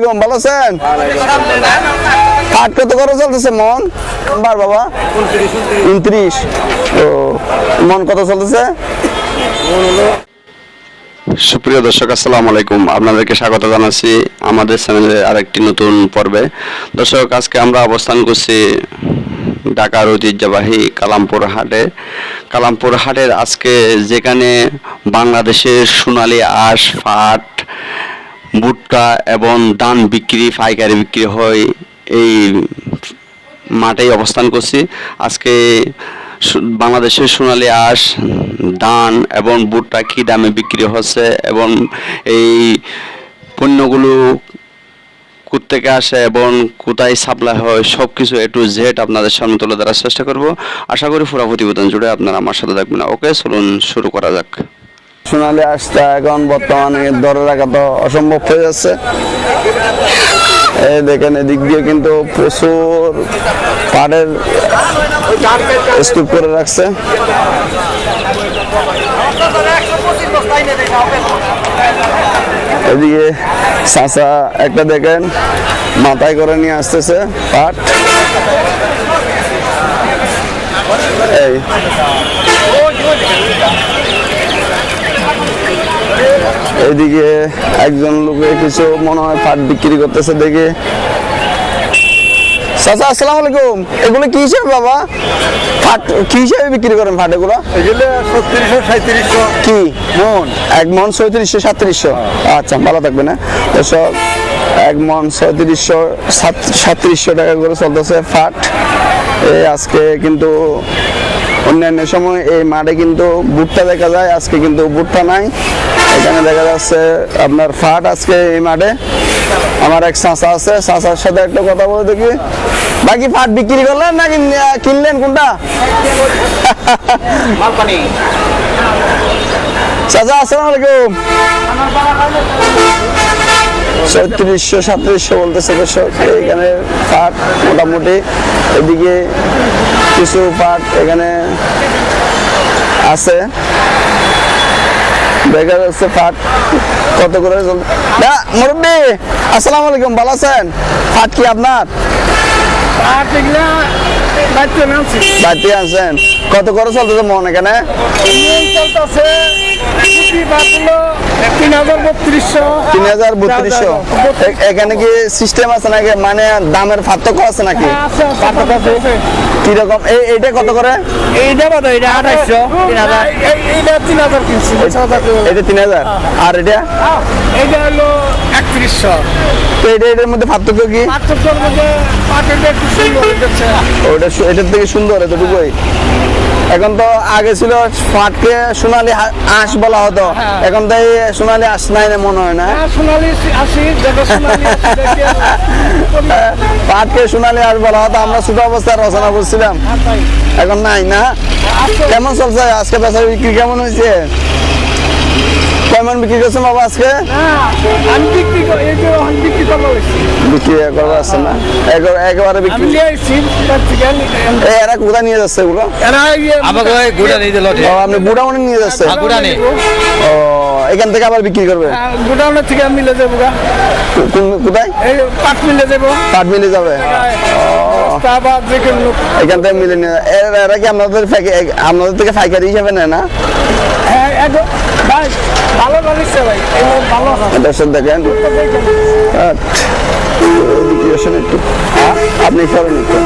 আলাইকুম ভালো আছেন? হাট কত করে চলতেছে মন? বার বাবা। উনত্রিশ ও মন কত চলতেছে? সুপ্রিয় দর্শক আসসালামু আলাইকুম। আপনাদেরকে স্বাগত জানাচ্ছি আমাদের চ্যানেলে আরেকটি নতুন পর্বে। দর্শক আজকে আমরা অবস্থান করছি ঢাকার ঐতিহ্যবাহী কালামপুর হাটে। কালামপুর হাটের আজকে যেখানে বাংলাদেশের সোনালী আঁশ পাট ভুট্টা এবং ধান বিক্রি, পাইকারি বিক্রি হয় এই মাঠেই অবস্থান করছি। আজকে বাংলাদেশের সোনালী আঁশ, ধান এবং ভুট্টা কী দামে বিক্রি হচ্ছে এবং এই পণ্যগুলো থেকে আসে এবং কোথায় সাপ্লাই হয় সব কিছু এ টু জেড আপনাদের সামনে তুলে ধরার চেষ্টা করব। আশা করি পুরো প্রতিবেদন জুড়ে আপনারা আমার সাথে থাকবেন। ওকে, চলুন শুরু করা যাক। সোনালী আঁশটা এখন বর্তমানে ধরে রাখা তো অসম্ভব হয়ে যাচ্ছে। এই দেখেন, এদিক দিয়ে কিন্তু প্রচুর পাড়ের স্তূপ করে রাখছে। এদিকে চাষা একটা দেখেন, মাথায় করে নিয়ে আসতেছে পাট। এই। এদিকে একজন লোকে কিছু মনে হয় পাট বিক্রি করতেছে দেখে। চাচা আসসালামু আলাইকুম। এগুলো কি হিসেবে বাবা? ফাট কি হিসেবে বিক্রি করেন ফাট এগুলো? এগুলো ছত্রিশশো সাঁত্রিশশো কি? মন। এক মন ছয়ত্রিশশো সাতত্রিশশো আচ্ছা ভালো থাকবে না দর্শক এক মন ছয়ত্রিশশো সাত সাতত্রিশশো টাকা করে চলতেছে ফাট। এই আজকে কিন্তু অন্যান্য সময় এই মাঠে কিন্তু ভুট্টা দেখা যায় আজকে কিন্তু ভুট্টা নাই। এখানে দেখা যাচ্ছে আপনার ফাট আজকে এই মাঠে। আমার এক চাষা আছে চাষার সাথে একটা কথা বলে দেখি। বাকি ফাট বিক্রি করলেন নাকি কিনলেন কোনটা? চাচা আসসালামু আলাইকুম। ছত্রিশশো সাতত্রিশশো বলতেছে দর্শক। এখানে পাট মোটামুটি এদিকে কিছু পাট এখানে আছে। দেখা যাচ্ছে পাট কত করে মুরব্বী আসসালামু আলাইকুম ভালো আছেন? পাট কি আপনার? আর এগুলা দায়িত্ব আছেন কত করে চলতেছে মন এখানে? মন চলতেছে তিন হাজার বত্রিশশো। তিন হাজার বত্রিশশো। এখানে কি সিস্টেম আছে নাকি? মানে দামের পার্থক্য আছে নাকি? আছে আছে কীরকম? এইটা কত করে? এইটা তিন হাজার। এইটা তিন হাজার কিনছি পাঁচ এটা তিন হাজার। আর এটা এইটা হলো একত্রিশশো। তো এটা এটার মধ্যে পার্থক্য কি? ওটা এটার থেকে সুন্দর এতটুকুই? এখন তো আগে ছিল ফাটকে সোনালি আঁশ বলা হতো। হ্যাঁ। এখন তো এই সোনালি আঁশ নাই না মনে হয় না। পাটকে সোনালি আঁশ বলা হতো আমরা ছোট অবস্থায় রচনা করছিলাম। এখন নাই না? কেমন চলছে? আজকে বেচা বিক্রি কেমন হয়েছে? কেমন বিক্রি করছে বাবা আজকে? আমি বিক্রি বিক্রি করব করব আসছে না? একেবারে- এরা কোথায় নিয়ে যাচ্ছে এগুলো? আমাকে গুড়া নিয়ে যাচ্ছে? হ্যাঁ, গুড়া নেই। ও এখান থেকে আবার বিক্রি করবে? হ্যাঁ, গোডাউনের থেকে মিলে যাব গা। কোথায়? পাট মিলে যাব। পাট মিলে যাবে? তারপর যে কোনো এখান থেকে মিলে নিয়ে এরা এরা কি আপনাদের আপনাদের থেকে ফাইকারি হিসাবে নেয় না? হ্যাঁ সাথে দেখেন। একটু। হ্যাঁ, আপনি সরেন একটু।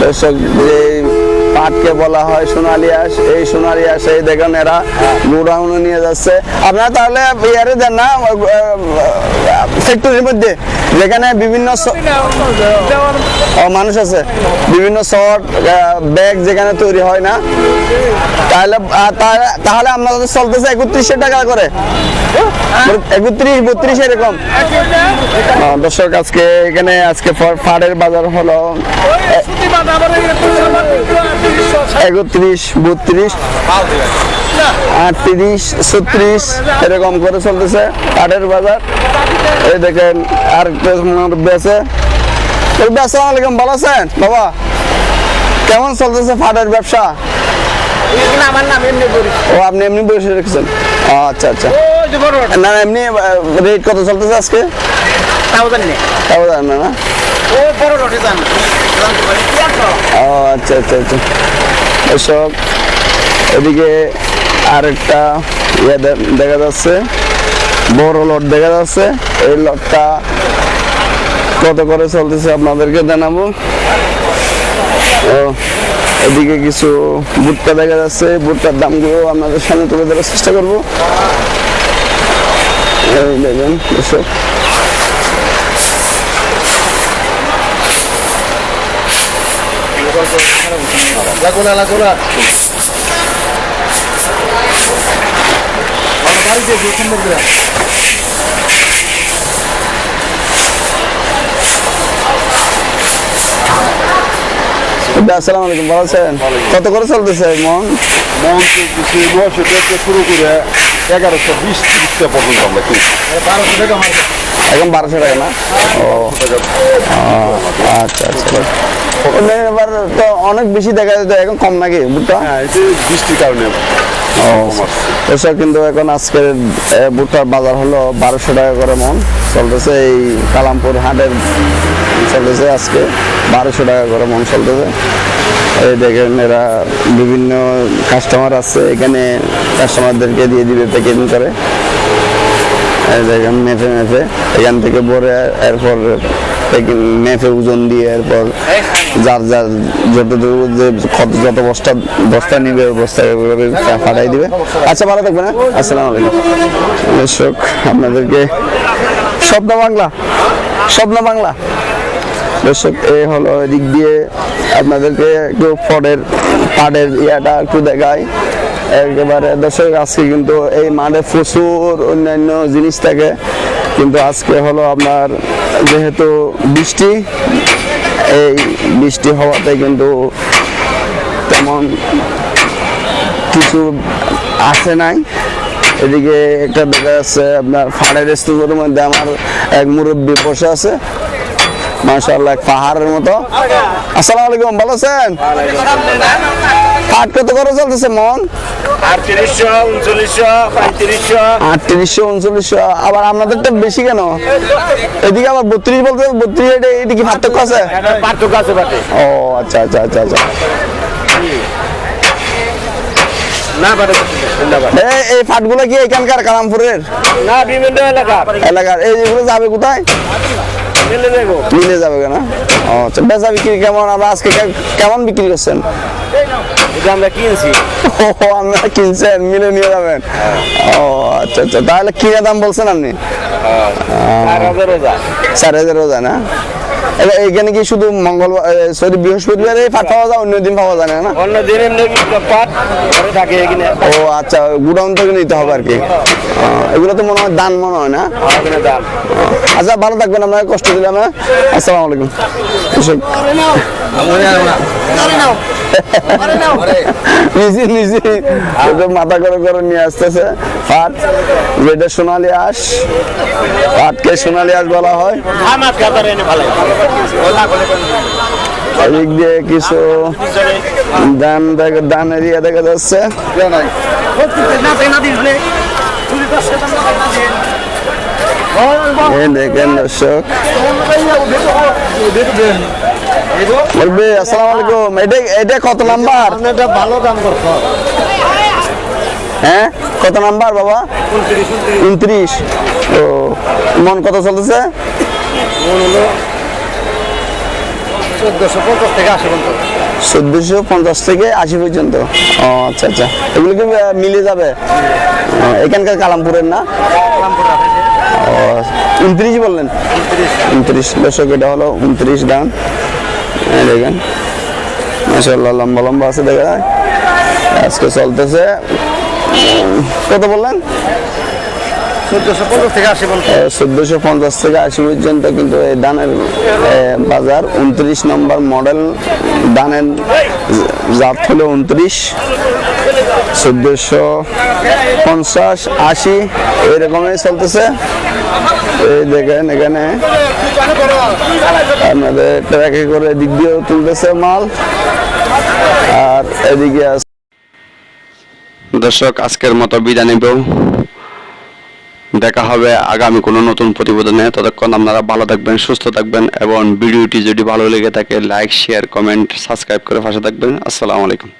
দর্শক যে পাটকে বলা হয় সোনালি আঁশ। এই সোনালি আঁশ এই দেখেন এরা গোডাউনে নিয়ে যাচ্ছে। আপনারা তাহলে ইয়ারে দেন না ফ্যাক্টরির মধ্যে। যেখানে বিভিন্ন মানুষ আছে। বিভিন্ন শর্ট ব্যাগ যেখানে তৈরি হয় না। তাহলে তাহলে- আপনাদের চলতেছে একত্রিশশো টাকা করে। একত্রিশ, বত্রিশ এরকম। দর্শক, আজকে এখানে, আজকে ফাড়ের বাজার হলো। একত্রিশ বত্রিশ আটত্রিশ ছত্রিশ এরকম করে চলতেছে। পাটের বাজার। এই দেখেন আর বেছে আসসালামু আলাইকুম ভালো আছেন? বাবা কেমন চলতেছে ফাটের ব্যবসা? আমার নাম এমনি ও আপনি এমনি বসে রেখেছেন। আচ্ছা আচ্ছা। না। এমনি রেট কত চলতেছে আজকে? তাও জানি না তাও জানেন না না? ও বড় রটে জান। ও আচ্ছা আচ্ছা আচ্ছা। এসব এদিকে আরেকটা ইয়ে দেখা যাচ্ছে। বড় লট দেখা যাচ্ছে। এই লটটা কত করে চলতেছে আপনাদেরকে জানাব। ও এদিকে কিছু ভুট্টা দেখা যাচ্ছে। ভুট্টার দামগুলো আপনাদের সামনে তুলে ধরার চেষ্টা করব। এই দেখেন এসব লাগো না লাগো না বাড়ি দিয়ে সুন্দর করে আসসালামু আলাইকুম, ভালো কত করে চলতেছে মন? মন শুরু করে এগারোশো বিশ তিরিশটা পর্যন্ত আমরা কিনছি। এখন বারোশো টাকা না? ও আচ্ছা আচ্ছা এবার তো অনেক বেশি দেখা যেত এখন কম নাকি ভুট্টা হ্যাঁ এটা বৃষ্টির কারণে ও এসব কিন্তু এখন আজকের ভুট্টার বাজার হলো বারোশো টাকা করে মন। চলতেছে, এই কালামপুর হাটের চলতেছে আজকে। বারোশো টাকা করে মন চলতেছে। এই দেখেন, এরা বিভিন্ন কাস্টমার আছে, এখানে কাস্টমারদেরকে দিয়ে দিবে প্যাকেজিং করে। দেখেন, মেপে মেপে। এখান থেকে ভরে, এরপর মেপে ওজন দিয়ে এরপর যার যার যতটুকু যে কত যত বস্তা বস্তা নিবে বস্তা পাঠাই দিবে। আচ্ছা ভালো থাকবেন হ্যাঁ? আসসালামু আলাইকুম। দর্শক, আপনাদেরকে স্বপ্ন বাংলা। স্বপ্ন বাংলা। দর্শক এই হলো এদিক দিয়ে আপনাদেরকে একটু ফডের পাড়ের ইয়াটা একটু দেখায় একেবারে দর্শক, আজকে কিন্তু এই মাঠে প্রচুর অন্যান্য জিনিস থাকে। কিন্তু আজকে হলো আপনার যেহেতু বৃষ্টি, এই বৃষ্টি হওয়াতে কিন্তু তেমন কিছু আসে নাই। এদিকে একটা দেখা যাচ্ছে আপনার ফাড়ের স্তূপের মধ্যে আমার এক মুরব্বী বসে আছে। মাশাআল্লাহ পাহাড়ের মতো। আসসালামু আলাইকুম ভালো আছেন? হাট কত করে চলতেছে মন। আটত্রিশশো উনচল্লিশশো আবার আপনাদেরটা বেশি কেন? এদিকে আবার বত্রিশ বলতে বত্রিশ পার্থক্য আছে? পার্থক্য আছে ও আচ্ছা আচ্ছা আচ্ছা আচ্ছা। না এই ফাটগুলো কি এখানকার কালামপুরের? না বিভিন্ন এলাকা এলাকার। যাবে কোথায়? মিলে যাবে কেন? আচ্ছা বেচা বিক্রি কেমন? আমরা আজকে কেমন বিক্রি করছেন? এটা আমরা কিনছি। ও আপনারা কিনছেন মিলে নিয়ে যাবেন। ও আচ্ছা আচ্ছা তাহলে কিনে দাম বলছেন আপনি? চার হাজার না? এইখানে কি শুধু মঙ্গলবার সরি বৃহস্পতিবার এই পাট পাওয়া যায় অন্য দিন পাওয়া যায় না অন্য দিন এমনি পাট ঘরে থাকে এখানে। ও আচ্ছা গুডাউন থেকে নিতে হবে আর কি। আহ, এগুলো তো মনে হয় দান মনে হয় না? আচ্ছা ভালো থাকবেন আপনাকে কষ্ট দিলাম হ্যাঁ? আসসালামু আলাইকুম। নিজে নিজে মাথা করে করে নিয়ে আসতেছে। পাট যেটা সোনালি আঁশ পাটকে সোনালি আঁশ বলা হয়। এদিক দিয়ে কিছু ধান দেখা ধান এরিয়া দেখা যাচ্ছে। দর্শক। বলবে আসসালামু আলাইকুম। এটা এটা কত নাম্বার? এটা ভালো দাম করছ। হ্যাঁ? কত নাম্বার বাবা? উনত্রিশ ও মন কত চলতেছে? চোদ্দশো পঞ্চাশ থেকে আশি পর্যন্ত। ও আচ্ছা আচ্ছা। এগুলো কি মিলে যাবে? এখানকার কালামপুরের না? উনত্রিশ বললেন? উনত্রিশ। দর্শক এটা হলো উনত্রিশ দাম। এই দেখেন। মাসাল্লাহ লম্বা লম্বা আছে দেখা আজকে চলতেছে। কত বললেন? চোদ্দশো পঞ্চাশ থেকে আশি পর্যন্ত। কিন্তু এই ধানের বাজার। উনত্রিশ নম্বর মডেল ধানের জাত হলো উনত্রিশ। চোদ্দশো পঞ্চাশ আশি এরকমই চলতেছে। এই দেখেন এখানে আপনাদের ট্রাকে করে দিক দিয়েও তুলতেছে মাল। আর এদিকে আছে দর্শক আজকের মতো বিদায় নেব। দেখা হবে আগামী কোনো নতুন প্রতিবেদনে। ততক্ষণ আপনারা ভালো থাকবেন, সুস্থ থাকবেন এবং ভিডিওটি যদি ভালো লেগে থাকে লাইক শেয়ার কমেন্ট সাবস্ক্রাইব করে পাশে থাকবেন। আসসালামু আলাইকুম।